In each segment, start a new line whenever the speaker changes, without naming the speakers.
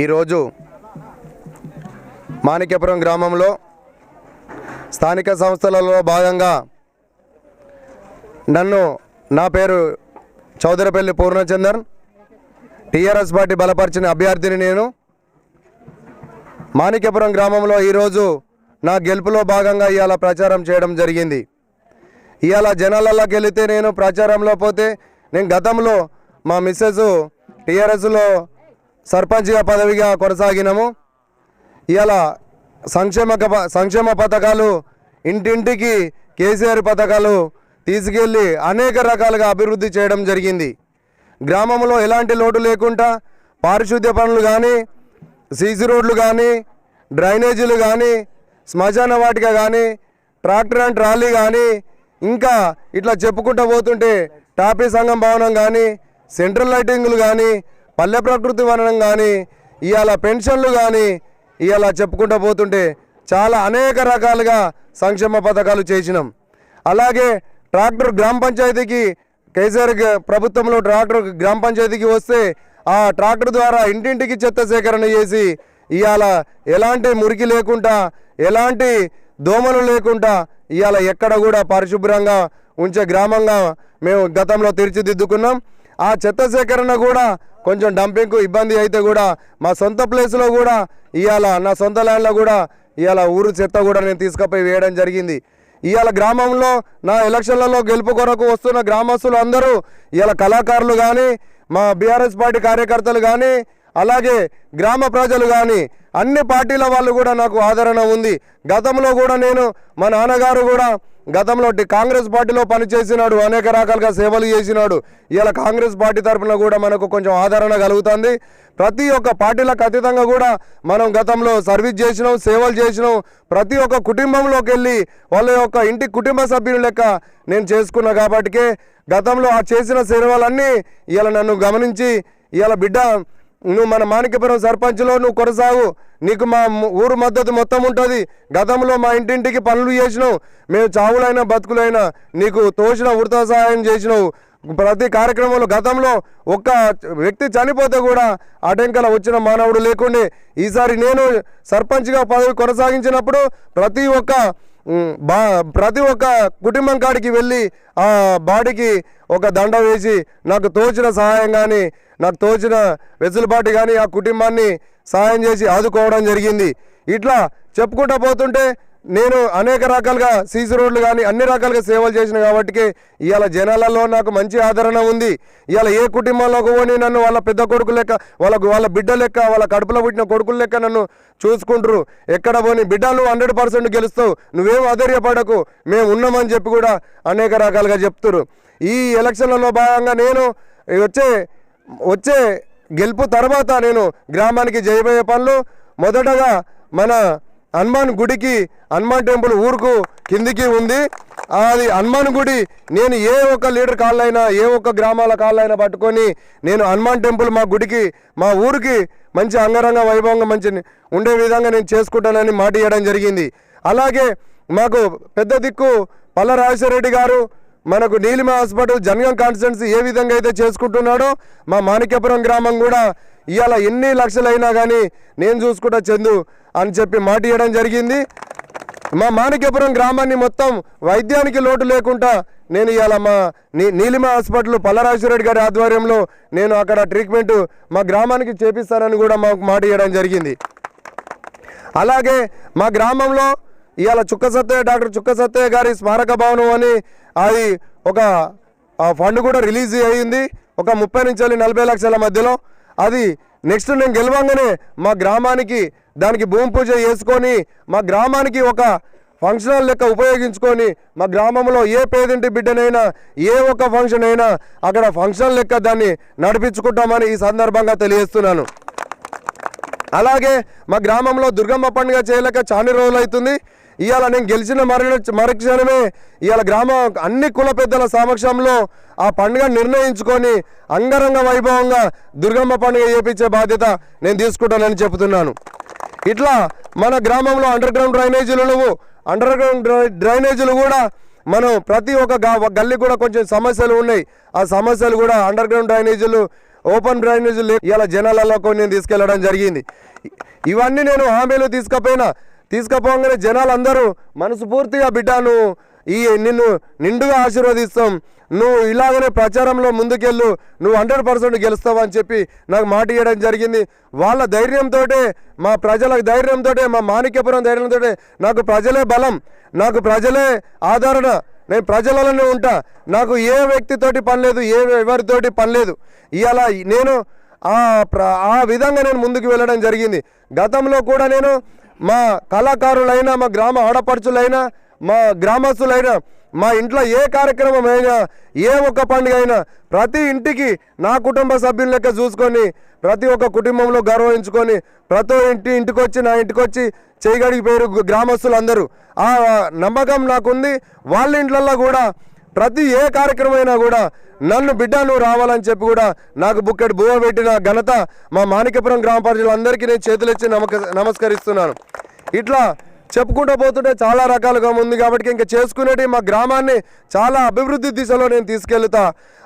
ఈరోజు మాణిక్యపురం గ్రామంలో స్థానిక సంస్థలలో భాగంగా నన్ను నా పేరు చౌదరపల్లి పూర్ణచందర్ టీఆర్ఎస్ పార్టీ బలపరిచిన అభ్యర్థిని నేను. మాణిక్యపురం గ్రామంలో ఈరోజు నా గెలుపులో భాగంగా ఇవాళ ప్రచారం చేయడం జరిగింది. ఇవాళ జనాలలోకి వెళితే నేను ప్రచారంలో పోతే నేను గతంలో మా మిస్సెస్ టీఆర్ఎస్లో సర్పంచ్గా పదవిగా కొనసాగినాము. ఇవాళ సంక్షేమ సంక్షేమ పథకాలు ఇంటింటికి కేసీఆర్ పథకాలు తీసుకెళ్ళి అనేక రకాలుగా అభివృద్ధి చేయడం జరిగింది. గ్రామంలో ఎలాంటి లోటు లేకుండా పారిశుద్ధ్య పనులు కానీ సీసీ రోడ్లు కానీ డ్రైనేజీలు కానీ శ్మశాన వాటిక కానీ ట్రాక్టర్ అండ్ ట్రాలీ కానీ ఇంకా ఇట్లా చెప్పుకుంటూ పోతుంటే టాపీ సంఘం భవనం కానీ సెంట్రల్ లైటింగ్లు కానీ పల్లె ప్రకృతి వనం కానీ ఇవాళ పెన్షన్లు కానీ ఇవాళ చెప్పుకుంటూ పోతుంటే చాలా అనేక రకాలుగా సంక్షేమ పథకాలు చేసినాం. అలాగే ట్రాక్టర్ గ్రామ పంచాయతీకి కేసీఆర్ ప్రభుత్వంలో ట్రాక్టర్ గ్రామ పంచాయతీకి వస్తే ఆ ట్రాక్టర్ ద్వారా ఇంటింటికి చెత్త సేకరణ చేసి ఇవాళ ఎలాంటి మురికి లేకుండా ఎలాంటి దోమలు లేకుండా ఇవాళ ఎక్కడ కూడా పరిశుభ్రంగా ఉంచే గ్రామంగా మేము గతంలో తీర్చిదిద్దుకున్నాం. ఆ చెత్త సేకరణ కూడా కొంచెం డంపింగ్కు ఇబ్బంది అయితే కూడా మా సొంత ప్లేస్లో కూడా ఇవాళ నా సొంత ల్యాండ్లో కూడా ఇవాళ ఊరు చెత్త కూడా నేను తీసుకుపోయి వేయడం జరిగింది. ఇవాళ గ్రామంలో నా ఎలక్షన్లలో గెలుపు కొరకు వస్తున్న గ్రామస్తులు అందరూ ఇవాళ కళాకారులు కానీ మా బీఆర్ఎస్ పార్టీ కార్యకర్తలు కానీ అలాగే గ్రామ ప్రజలు కానీ అన్ని పార్టీల వాళ్ళు కూడా నాకు ఆదరణ ఉంది. గతంలో కూడా నేను మా నాన్నగారు కూడా గతంలో కాంగ్రెస్ పార్టీలో పనిచేసినాడు అనేక రకాలుగా సేవలు చేసినాడు. ఇలా కాంగ్రెస్ పార్టీ తరఫున కూడా మనకు కొంచెం ఆదరణ కలుగుతుంది. ప్రతి ఒక్క పార్టీలకు అతీతంగా కూడా మనం గతంలో సర్వీస్ చేసినాం సేవలు చేసినాం. ప్రతి ఒక్క కుటుంబంలోకి వెళ్ళి వాళ్ళ యొక్క ఇంటి కుటుంబ సభ్యుల లెక్క నేను చేసుకున్నా కాబట్టికే గతంలో ఆ చేసిన సేవలన్నీ ఇలా నన్ను గమనించి ఇలా బిడ్డ నువ్వు మన మాణిక్యపురం సర్పంచ్లో నువ్వు కొనసాగు. నీకు మా ఊరు మద్దతు మొత్తం ఉంటుంది. గతంలో మా ఇంటింటికి పనులు చేసినావు. మేము చావులైనా బతుకులైనా నీకు తోచిన వృత సహాయం చేసినావు. ప్రతి కార్యక్రమంలో గతంలో ఒక్క వ్యక్తి చనిపోతే కూడా ఆటంకాల వచ్చిన మానవుడు లేకుండే. ఈసారి నేను సర్పంచ్గా పదవి కొనసాగించినప్పుడు ప్రతి ఒక్క బా ప్రతి ఒక్క కుటుంబం కాడికి వెళ్ళి ఆ బాడీకి ఒక దండ వేసి నాకు తోచిన సహాయం కానీ నాకు తోచిన వెసులుబాటు కానీ ఆ కుటుంబాన్ని సహాయం చేసి ఆదుకోవడం జరిగింది. ఇట్లా చెప్పుకుంటూ పోతుంటే నేను అనేక రకాలుగా సీసీ రోడ్లు కానీ అన్ని రకాలుగా సేవలు చేసిన కాబట్టి ఇవాళ జనాలలో నాకు మంచి ఆదరణ ఉంది. ఇవాళ ఏ కుటుంబంలో పోని నన్ను వాళ్ళ పెద్ద కొడుకు లెక్క వాళ్ళ వాళ్ళ బిడ్డ లెక్క వాళ్ళ కడుపులో పుట్టిన కొడుకుల లెక్క నన్ను చూసుకుంటారు ఎక్కడ పోని బిడ్డలు హండ్రెడ్ పర్సెంట్ గెలుస్తావు నువ్వేం అధైర్యపడకు మేము ఉన్నామని చెప్పి కూడా అనేక రకాలుగా చెప్తారు ఈ ఎలక్షన్లలో భాగంగా నేను వచ్చే వచ్చే గెలుపు తర్వాత నేను గ్రామానికి చేయబోయే పనులు మొదటగా మన హనుమాన్ గుడికి హనుమాన్ టెంపుల్ ఊరుకు కిందికి ఉంది. అది హనుమాన్ గుడి నేను ఏ ఒక్క లీడర్ కాళ్ళైనా ఏ ఒక్క గ్రామాల కాళ్ళైనా పట్టుకొని నేను హనుమాన్ టెంపుల్ మా గుడికి మా ఊరికి మంచి అంగరంగ వైభవంగా మంచి ఉండే విధంగా నేను చేసుకుంటానని మాట ఇవ్వడం జరిగింది. అలాగే మాకు పెద్ద దిక్కు పల్ల రాజశేఖర గారు మనకు నీలిమ హాస్పిటల్ జనగం కాన్స్టిట్యున్సీ ఏ విధంగా అయితే చేసుకుంటున్నాడో మా మాణిక్యపురం గ్రామం కూడా ఇవాళ ఎన్ని లక్షలైనా కానీ నేను చూసుకుంటా చందు అని చెప్పి మాట ఇవ్వడం జరిగింది. మా మాణిక్యపురం గ్రామాన్ని మొత్తం వైద్యానికి లోటు లేకుండా నేను ఇవాళ మా నీ నీలిమ హాస్పిటల్ పల్లరాజురెడ్డి గారి ఆధ్వర్యంలో నేను అక్కడ ట్రీట్మెంట్ మా గ్రామానికి చేపిస్తానని కూడా మాకు మాట ఇవ్వడం జరిగింది. అలాగే మా గ్రామంలో ఇవాళ చుక్క సత్తయ్య డాక్టర్ చుక్క సత్తయ్య గారి స్మారక భవనం అని అది ఒక ఫండ్ కూడా రిలీజ్ అయ్యింది. ఒక ముప్పై నుంచి వెళ్ళి నలభై లక్షల మధ్యలో. అది నెక్స్ట్ నేను గెలవంగానే మా గ్రామానికి దానికి భూమి పూజ చేసుకొని మా గ్రామానికి ఒక ఫంక్షనల్ లెక్క ఉపయోగించుకొని మా గ్రామంలో ఏ పేదింటి బిడ్డనైనా ఏ ఒక్క ఫంక్షన్ అయినా అక్కడ ఫంక్షన్ లెక్క దాన్ని నడిపించుకుంటామని ఈ సందర్భంగా తెలియజేస్తున్నాను. అలాగే మా గ్రామంలో దుర్గమ్మ పండుగ చేయలేక చాలా రోజులు అవుతుంది. ఇవాళ నేను గెలిచిన మరు మరుక్షణమే ఇవాళ గ్రామ అన్ని కుల పెద్దల సమక్షంలో ఆ పండుగ నిర్ణయించుకొని అంగరంగ వైభవంగా దుర్గమ్మ పండుగ చేపించే బాధ్యత నేను తీసుకుంటానని చెబుతున్నాను. ఇట్లా మన గ్రామంలో అండర్ గ్రౌండ్ డ్రైనేజీలు అండర్ గ్రౌండ్ డ్రైనేజీలు కూడా మనం ప్రతి ఒక్క గల్లి గల్లీ కూడా కొంచెం సమస్యలు ఉన్నాయి. ఆ సమస్యలు కూడా అండర్ గ్రౌండ్ డ్రైనేజీలు ఓపెన్ డ్రైనేజీలు ఇలా జనాలలో కొన్ని తీసుకెళ్ళడం జరిగింది. ఇవన్నీ నేను హామీలు తీసుకపోయినా తీసుకుపోగానే జనాలందరూ మనస్ఫూర్తిగా బిడ్డ నువ్వు ఈ నిన్ను నిండుగా ఆశీర్వదిస్తాం. నువ్వు ఇలాగనే ప్రచారంలో ముందుకెళ్ళు. నువ్వు హండ్రెడ్ పర్సెంట్ గెలుస్తావు అని చెప్పి నాకు మాట ఇవ్వడం జరిగింది. వాళ్ళ ధైర్యంతో మా ప్రజల ధైర్యంతో మా మాణిక్యపురం ధైర్యంతో నాకు ప్రజలే బలం నాకు ప్రజలే ఆదరణ. నేను ప్రజలలోనే ఉంటా. నాకు ఏ వ్యక్తితోటి పని లేదు ఏ ఎవరితోటి పని లేదు. నేను ఆ ప్ర ఆ విధంగా నేను ముందుకు వెళ్ళడం జరిగింది. గతంలో కూడా నేను మా కళాకారులైనా మా గ్రామ ఆడపడుచులైనా మా గ్రామస్తులైనా మా ఇంట్లో ఏ కార్యక్రమం అయినా ఏ ఒక్క పండుగ అయినా ప్రతి ఇంటికి నా కుటుంబ సభ్యుల లెక్క చూసుకొని ప్రతి ఒక్క కుటుంబంలో గౌరవించుకొని ప్రతి ఇంటి ఇంటికి వచ్చి నా ఇంటికి వచ్చి చేయగడికి అందరూ గ్రామస్తులందరూ ఆ నమ్మకం నాకుంది. వాళ్ళ ఇంట్లల్లో కూడా ప్రతి ఏ కార్యక్రమం అయినా కూడా నన్ను బిడ్డ నువ్వు రావాలని చెప్పి కూడా నాకు బుక్కెట్ బువ పెట్టిన ఘనత మా మాణిక్యపురం గ్రామ ప్రజలందరికీ నేను చేతులెచ్చి నమక నమస్కరిస్తున్నాను. ఇట్లా చెప్పుకుంటూ పోతుంటే చాలా రకాలుగా ఉంది కాబట్టి ఇంకా చేసుకునేటి మా గ్రామాన్ని చాలా అభివృద్ధి దిశలో నేను తీసుకెళ్తా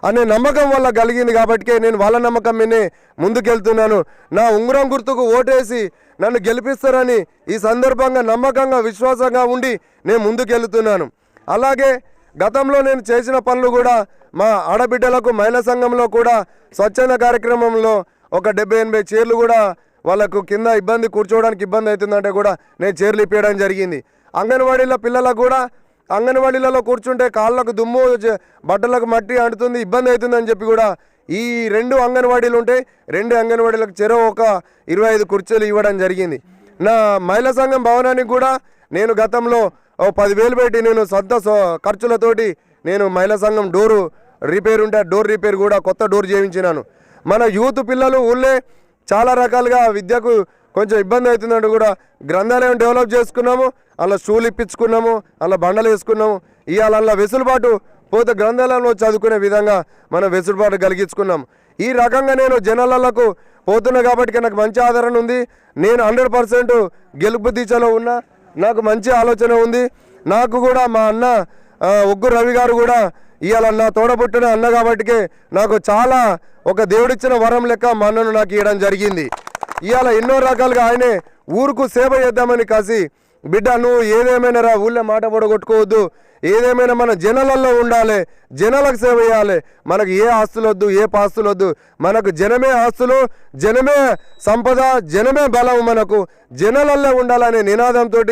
అనే నమ్మకం వల్ల కలిగింది కాబట్టి నేను వాళ్ళ నమ్మకం మీనే ముందుకెళ్తున్నాను. నా ఉంగరం గుర్తుకు ఓటేసి నన్ను గెలిపిస్తారని ఈ సందర్భంగా నమ్మకంగా విశ్వాసంగా ఉండి నేను ముందుకెళ్తున్నాను. అలాగే గతంలో నేను చేసిన పనులు కూడా మా ఆడబిడ్డలకు మహిళా సంఘంలో కూడా స్వచ్ఛంద కార్యక్రమంలో ఒక డెబ్బై ఎనభై చీరలు కూడా వాళ్ళకు కింద ఇబ్బంది కూర్చోవడానికి ఇబ్బంది అవుతుందంటే కూడా నేను చీరలు ఇప్పించడం జరిగింది. అంగన్వాడీల పిల్లలకు కూడా అంగన్వాడీలలో కూర్చుంటే కాళ్ళకు దుమ్ము బట్టలకు మట్టి అంటుతుంది ఇబ్బంది అవుతుందని చెప్పి కూడా ఈ రెండు అంగన్వాడీలు ఉంటాయి రెండు అంగన్వాడీలకు చెరో ఒక ఇరవై ఐదు కుర్చీలు ఇవ్వడం జరిగింది. నా మహిళా సంఘం భవనానికి కూడా నేను గతంలో పదివేలు పెట్టి నేను సొంత సో- ఖర్చులతోటి నేను మహిళా సంఘం డోరు రిపేర్ ఉంటే డోర్ రిపేర్ కూడా కొత్త డోర్ చేయించినాను. మన యూత్ పిల్లలు ఊళ్ళే చాలా రకాలుగా విద్యకు కొంచెం ఇబ్బంది అవుతుందంటే కూడా గ్రంథాలయం డెవలప్ చేసుకున్నాము అలా షూలు ఇప్పించుకున్నాము అలా బండలు వేసుకున్నాము. ఇవాళ అలా వెసులుబాటు పోతే గ్రంథాలయంలో చదువుకునే విధంగా మనం వెసులుబాటు కలిగించుకున్నాం. ఈ రకంగా నేను జనాలకు పోతున్నా కాబట్టి నాకు మంచి ఆదరణ ఉంది. నేను హండ్రెడ్ పర్సెంట్ గెలుపు దిశలో ఉన్నా. నాకు మంచి ఆలోచన ఉంది. నాకు కూడా మా అన్న ఆ, ఉగ్గు రవి గారు కూడా ఇవాళ నా తోడబుట్టిన అన్న కాబట్టికే నాకు చాలా ఒక దేవుడిచ్చిన వరం లెక్క మా అన్నను నాకు ఇవ్వడం జరిగింది. ఇవాళ ఎన్నో రకాలుగా ఆయనే ఊరుకు సేవ చేద్దామని కాసి బిడ్డ నువ్వు ఏదేమైనా రా ఊళ్ళో మాట పొడగొట్టుకోవద్దు. ఏదేమైనా మన జనాలలో ఉండాలి. జనాలకు సేవ చేయాలి. మనకు ఏ ఆస్తులు వద్దు ఏ పాస్తులు వద్దు మనకు జనమే ఆస్తులు జనమే సంపద జనమే బలం మనకు. జనాలల్లో ఉండాలనే నినాదంతో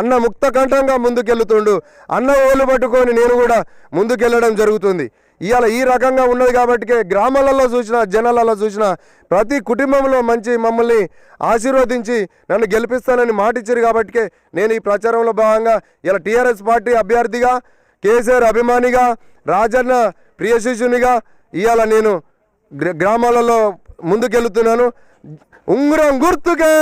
అన్న ముక్త కంఠంగా ముందుకెళ్తుండు అన్న ఓలు పట్టుకొని నేను కూడా ముందుకెళ్ళడం జరుగుతుంది. ఇవాళ ఈ రకంగా ఉన్నది కాబట్టి గ్రామాలలో చూసిన జనాలలో చూసిన ప్రతి కుటుంబంలో మంచి మమ్మల్ని ఆశీర్వదించి నన్ను గెలిపిస్తానని మాటిచ్చారు కాబట్టి నేను ఈ ప్రచారంలో భాగంగా ఇలా టీఆర్ఎస్ పార్టీ అభ్యర్థిగా కేసీఆర్ అభిమానిగా రాజన్న ప్రియ శిష్యునిగా ఇవాళ నేను గ్రామాలలో ముందుకెళ్తున్నాను. ఉంగరం గుర్తుకే!